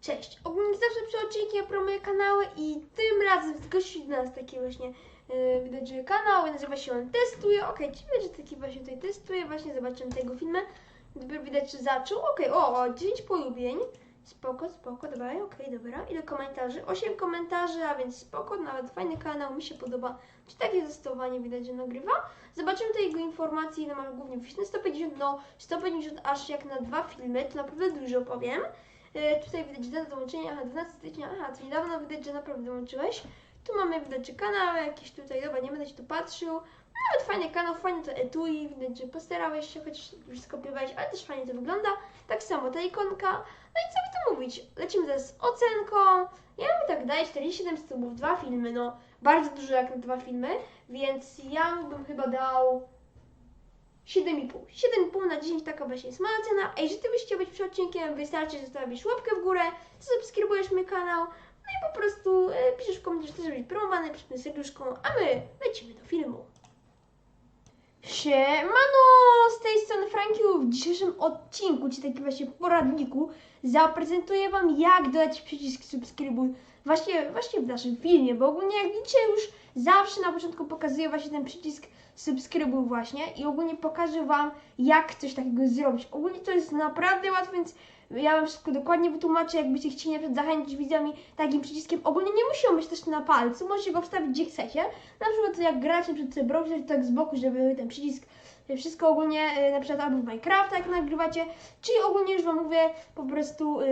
Cześć! Ogólnie zawsze przy odcinku ja promuję kanały i tym razem do nas taki właśnie yy, widać, że kanał nazywa się on Testuje. Okej, dziwne, że taki właśnie tutaj testuje. Właśnie zobaczymy tego filmu. Dopiero widać, że zaczął. Okej, o, o, 9 polubień. Spoko, spoko, dobra, okej, dobra. Ile komentarzy? 8 komentarzy, a więc spoko, nawet fajny kanał, mi się podoba. Czy takie testowanie widać, że nagrywa? Zobaczymy te jego informacje, ile ma głównie wpisane. 150, no 150 aż jak na dwa filmy, to naprawdę dużo powiem. E, tutaj widać data dołączenia, aha, 12 stycznia, aha, to niedawno widać, że naprawdę dołączyłeś. Tu mamy widać, że kanały jakieś tutaj, dobra, nie będę się tu patrzył. Nawet fajny kanał, fajnie to etui, widać, że postarałeś się, chociaż już skopiowałeś, ale też fajnie to wygląda. Tak samo ta ikonka. No i co mówić? Lecimy teraz z ocenką. Ja bym tak daję 47 subów, dwa filmy, no bardzo dużo jak na dwa filmy, więc ja bym chyba dał 7,5. 7,5 na 10 taka właśnie jest moja cena. A jeżeli ty byś chciał być przy odcinkiem, wystarczy, że zostawisz łapkę w górę, subskrybujesz mój kanał, no i po prostu e, piszesz w komentarzu, że chcesz być promowany, przypnę serduszką, a my lecimy do filmu. Siemano, z tej strony Franki. W dzisiejszym odcinku, czy takim właśnie poradniku, zaprezentuję Wam jak dodać przycisk subskrybuj właśnie, właśnie w naszym filmie, bo ogólnie jak widzicie już zawsze na początku pokazuję właśnie ten przycisk subskrybuj właśnie i ogólnie pokażę Wam jak coś takiego zrobić. Ogólnie to jest naprawdę łatwe, więc ja Wam wszystko dokładnie wytłumaczę, jakbyście chcieli na zachęcić widzami takim przyciskiem. Ogólnie nie musi on być też na palcu, możecie go wstawić gdzie chcecie. Na przykład jak gracie przed sobie browser, tak z boku, żeby ten przycisk wszystko ogólnie, e, na przykład albo w Minecrafta jak nagrywacie, czyli ogólnie już Wam mówię po prostu yy,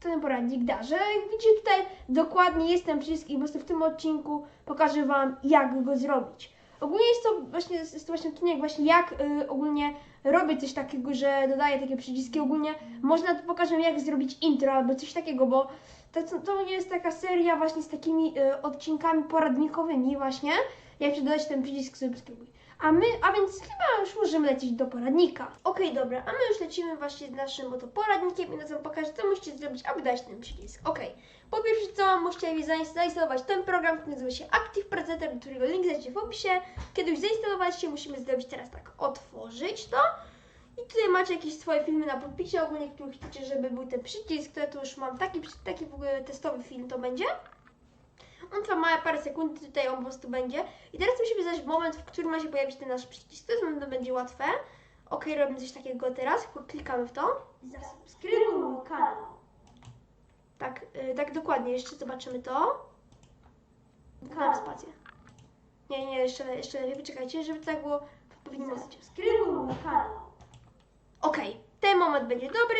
ten poradnik da, że jak widzicie tutaj dokładnie jest ten przycisk i po prostu w tym odcinku pokażę Wam jak go zrobić. Ogólnie jest to właśnie, jest to właśnie odcinek właśnie jak y, ogólnie robię coś takiego, że dodaję takie przyciski. Ogólnie można tu pokażę jak zrobić intro albo coś takiego, bo to, to- to jest taka seria właśnie z takimi y, odcinkami poradnikowymi właśnie, jak się dodać ten przycisk subskrybuj. A my, a więc chyba już możemy lecieć do poradnika. Okej, dobra, a my już lecimy właśnie z naszym oto poradnikiem i na co pokażę, co musicie zrobić, aby dać ten przycisk. Okej, po pierwsze co, musicie zainstalować ten program, który nazywa się Active Presenter, którego link znajdziecie w opisie. Kiedy już zainstalowaliście, musimy zrobić teraz tak, otworzyć to. I tutaj macie jakieś swoje filmy na podpisie, ogólnie, który chcecie, żeby był ten przycisk, to ja tu już mam taki, taki w ogóle testowy film to będzie. On trwa małe parę sekund, tutaj on po prostu będzie. I teraz musimy znaleźć moment, w którym ma się pojawić ten nasz przycisk. To jest, to będzie łatwe. Ok, robimy coś takiego teraz, klikamy w to. Zasubskrybuj mój kanał. Tak, y, tak dokładnie, jeszcze zobaczymy to. Kanał spację. Nie, nie, jeszcze, jeszcze lepiej, poczekajcie, żeby tak było w odpowiednim momencie. Subskrybuj mój kanał. Okej, ten moment będzie dobry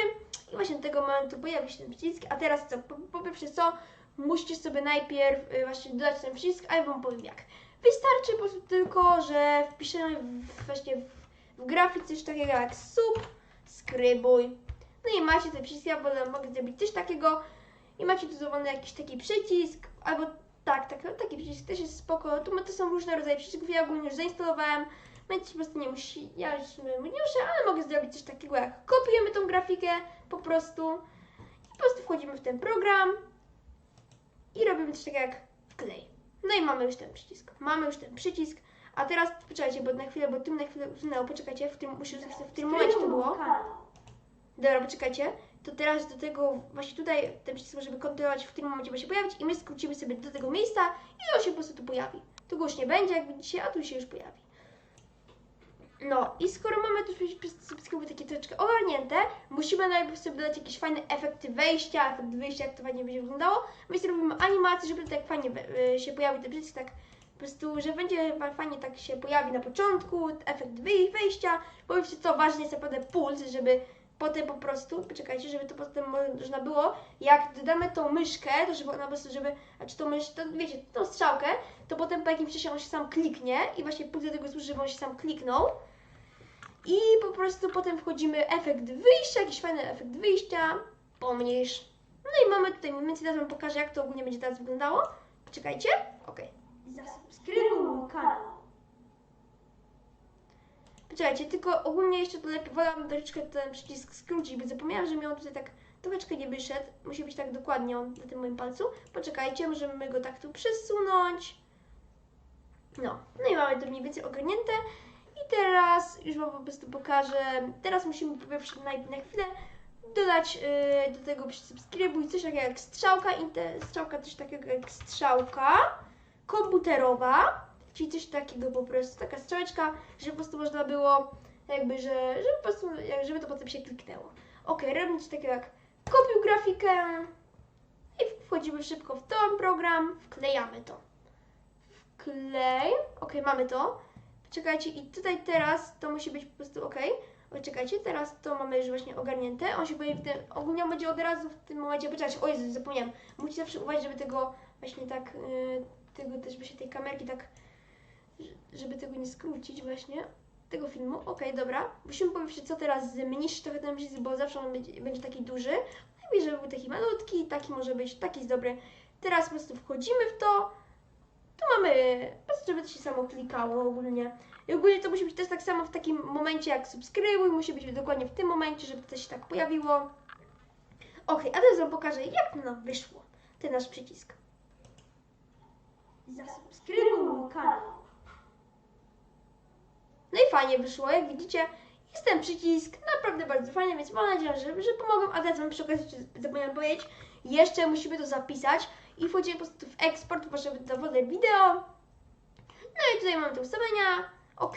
i właśnie do tego momentu pojawi się ten przycisk, a teraz co, po, po pierwsze co, musicie sobie najpierw y, właśnie dodać ten przycisk, a ja Wam powiem jak. Wystarczy po prostu tylko, że wpiszemy w, właśnie w, w grafice coś takiego jak subskrybuj. No i macie ten przycisk, ja potem mogę zrobić coś takiego i macie tu dowolny jakiś taki przycisk, albo tak, tak, taki przycisk też jest spoko. Tu to są różne rodzaje przycisków, ja ogólnie już zainstalowałem, więc po prostu nie musi, ja już nie muszę, ale mogę zrobić coś takiego jak kopiujemy tą grafikę po prostu i po prostu wchodzimy w ten program i robimy coś takiego jak wklej. No i mamy już ten przycisk. Mamy już ten przycisk, a teraz poczekajcie, bo na chwilę, bo tym na chwilę usunęło, poczekajcie, w tym, muszę w którym momencie to było. Dobra, poczekajcie. To teraz do tego, właśnie tutaj ten przycisk żeby kontrolować, w którym momencie ma się pojawić i my skrócimy sobie do tego miejsca i on się po prostu tu pojawi. Tu go już nie będzie, jak widzicie, a tu się już pojawi. No i skoro mamy tu subskrybuj takie troszeczkę ogarnięte, musimy najpierw sobie dodać jakieś fajne efekty wejścia, efekt wyjścia, jak to fajnie będzie wyglądało. My robimy animację, żeby to tak fajnie y, się pojawił ten przycisk, tak po prostu, że będzie fa- fajnie tak się pojawi na początku, efekt wyj- wejścia, bo wiecie co, ważny jest naprawdę puls, żeby potem po prostu, poczekajcie, żeby to potem można było, jak dodamy tą myszkę, to żeby ona po prostu, żeby, a czy tą mysz, to wiecie, tą strzałkę, to potem po jakimś czasie on się sam kliknie i właśnie puls do tego służy, żeby on się sam kliknął. I po prostu potem wchodzimy efekt wyjścia, jakiś fajny efekt wyjścia, pomniejsz. No i mamy tutaj mniej więcej, teraz wam pokażę, jak to ogólnie będzie teraz wyglądało. Czekajcie, okej. Zasubskrybuj mój kanał. Poczekajcie, tylko ogólnie jeszcze to lepiej, wolałabym troszeczkę ten przycisk skrócić, bo zapomniałam, że mi on tutaj tak troszeczkę nie wyszedł. Musi być tak dokładnie on na tym moim palcu. Poczekajcie, możemy go tak tu przesunąć. No, no i mamy to mniej więcej ogarnięte. I teraz już Wam po prostu pokażę. Teraz musimy po pierwsze na, chwilę dodać yy, do tego subskrybuj coś takiego jak strzałka, inte, strzałka coś takiego jak strzałka komputerowa, czyli coś takiego po prostu, taka strzałeczka, żeby po prostu można było jakby, że, żeby po prostu, żeby to potem się kliknęło. Ok, robimy coś takiego jak kopiuj grafikę i wchodzimy szybko w ten program, wklejamy to. Wklej, ok, mamy to. Czekajcie i tutaj teraz to musi być po prostu ok. O, czekajcie, teraz to mamy już właśnie ogarnięte. On się pojawi w tym, ogólnie on będzie od razu w tym momencie, poczekajcie, o Jezu, zapomniałam. Musicie zawsze uważać, żeby tego właśnie tak, y, tego też, żeby się tej kamerki tak, żeby tego nie skrócić właśnie, tego filmu. Okej, dobra. Musimy powiedzieć, co teraz zmniejszyć trochę ten przycisk, bo zawsze on będzie, będzie taki duży. Najlepiej, żeby był taki malutki, taki może być, taki jest dobry. Teraz po prostu wchodzimy w to. Tu mamy, po prostu żeby to się samo klikało ogólnie. I ogólnie to musi być też tak samo w takim momencie jak subskrybuj, musi być dokładnie w tym momencie, żeby to się tak pojawiło. Ok, a teraz Wam pokażę, jak nam wyszło ten nasz przycisk. Zasubskrybuj mój kanał. No i fajnie wyszło, jak widzicie, jest ten przycisk, naprawdę bardzo fajny, więc mam nadzieję, że, że pomogą. A teraz Wam przy okazji zapomniałam powiedzieć, jeszcze musimy to zapisać i wchodzimy po prostu w eksport, potrzeby do folder wideo. No i tutaj mamy te ustawienia, ok.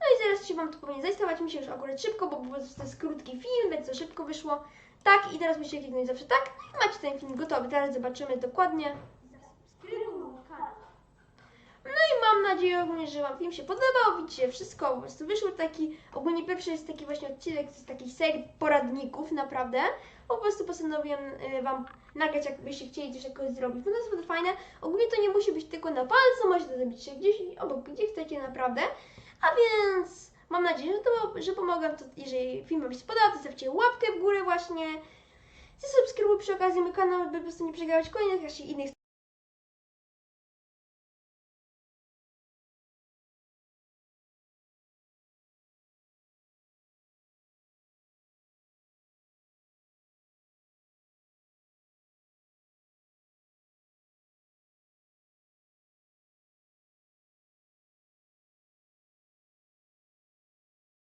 No i zaraz się Wam to powinien zainstalować, mi się już akurat szybko, bo po prostu to jest krótki film, więc to szybko wyszło. Tak, i teraz musicie kliknąć zawsze tak, no i macie ten film gotowy. Teraz zobaczymy dokładnie. No i mam nadzieję ogólnie, że Wam film się podobał. Widzicie, wszystko po prostu wyszło taki. Ogólnie pierwszy jest taki właśnie odcinek z takiej serii poradników, naprawdę. Po prostu postanowiłem y, Wam nagrać, jakbyście chcieli coś jakoś zrobić. No to jest bardzo fajne. Ogólnie to nie musi być tylko na palcu, możecie to zrobić się gdzieś obok, gdzie chcecie naprawdę. A więc mam nadzieję, że, to, że pomogę. To, jeżeli film Wam się spodobał, to zostawcie łapkę w górę właśnie. Zasubskrybuj przy okazji mój kanał, by po prostu nie przegapiać kolejnych jeszcze innych